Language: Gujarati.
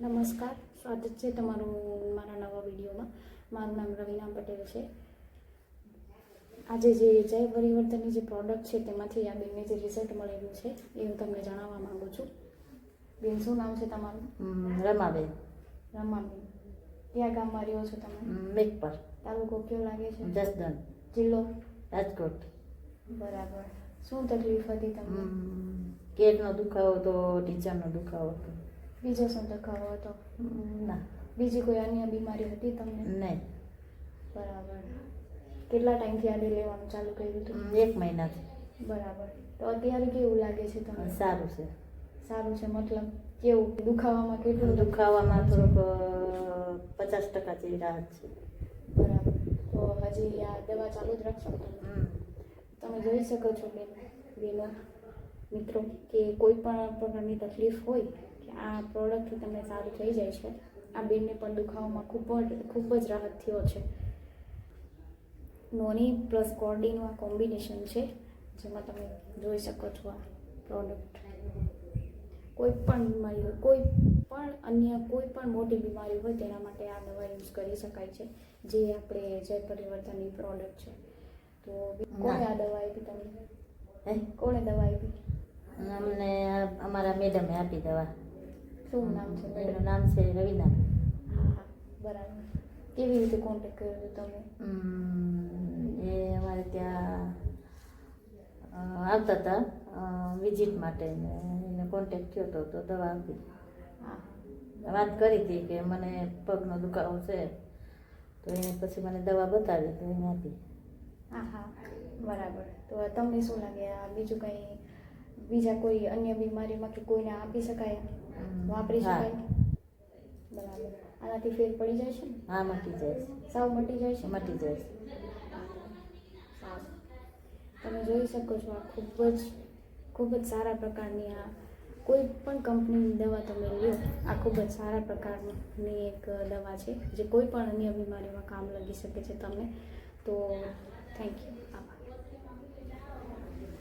નમસ્કાર. સ્વાગત છે તમારું મારા નવા વિડીયોમાં. મારું નામ રવિના પટેલ છે. આજે જે જય પરિવર્તનની જે પ્રોડક્ટ છે તેમાંથી આ બેનને જે રિઝલ્ટ મળેલું છે એ હું તમને જણાવવા માગું છું. બેન શું નામ છે તમારું? રમાબેન. રમાબેન. કયા ગામમાં રહ્યો છો તમે? મેઘપર તાલુકો કયો લાગે છે? જસદન જિલ્લો? રાજકોટ. બરાબર. શું તકલીફ હતી તમને? કેટનો દુખાવો હતો ટીચરનો દુખાવો હતો. બીજો શું દુખાવો હતો ના. બીજી કોઈ અન્ય બીમારી હતી તમને? નહીં. બરાબર. કેટલા ટાઈમથી આડે લેવાનું ચાલુ કર્યું હતું? એક મહિનાથી. બરાબર. તો અત્યારે કેવું લાગે છે તમને? સારું છે. સારું છે મતલબ કેવું? દુખાવામાં કેટલું દુખાવામાં થોડોક પચાસ ટકા જેવી રાહત છે. બરાબર. તો હજી આ દવા ચાલુ જ રાખશો તમે જોઈ શકો છો બેન બેના મિત્રો કે કોઈ પણ પ્રકારની તકલીફ હોય આ પ્રોડક્ટથી તમને સારું થઈ જાય છે. આ બેનને પણ દુખાવામાં ખૂબ જ ખૂબ જ રાહત થયો છે. નોની પ્લસ કોર્ડીનું આ કોમ્બિનેશન છે જેમાં તમે જોઈ શકો છો આ પ્રોડક્ટ કોઈ પણ બીમારી હોય કોઈ પણ અન્ય કોઈ પણ મોટી બીમારી હોય તેના માટે આ દવા યુઝ કરી શકાય છે જે આપણે જય પરિવર્તનની પ્રોડક્ટ છે. તો કોણે આ દવા આપી તમને? કોણે દવા આપી? અમને અમારા મેડમે આપી દવા. શું નામ છે એનું નામ છે રવિના બરાબર કેવી રીતે કોન્ટેક કર્યો હતો તમે એ અમારે ત્યાં આવતા હતા વિઝિટ માટે એને કોન્ટેક્ટ થયો હતો તો દવા આપી વાત કરી હતી કે મને પગનો દુખાવો છે. તો એને પછી મને દવા બતાવી તો એને આપી. હા હા. બરાબર. તો તમને શું લાગે? આ બીજું કંઈ બીજા કોઈ અન્ય બીમારીમાં કે કોઈને આપી શકાય વાપરી શકાય? બરાબર. આનાથી ફેર પડી જાય છે હા મટી જાય છે. સાવ મટી જાય છે? મટી જાય છે. તમે જોઈ શકો છો આ ખૂબ જ ખૂબ જ સારા પ્રકારની આ કોઈ પણ કંપનીની દવા તમે લો આ ખૂબ જ સારા પ્રકારની એક દવા છે જે કોઈ પણ અન્ય બીમારીમાં કામ લાગી શકે છે તમને. તો થેન્ક યુ આભાર.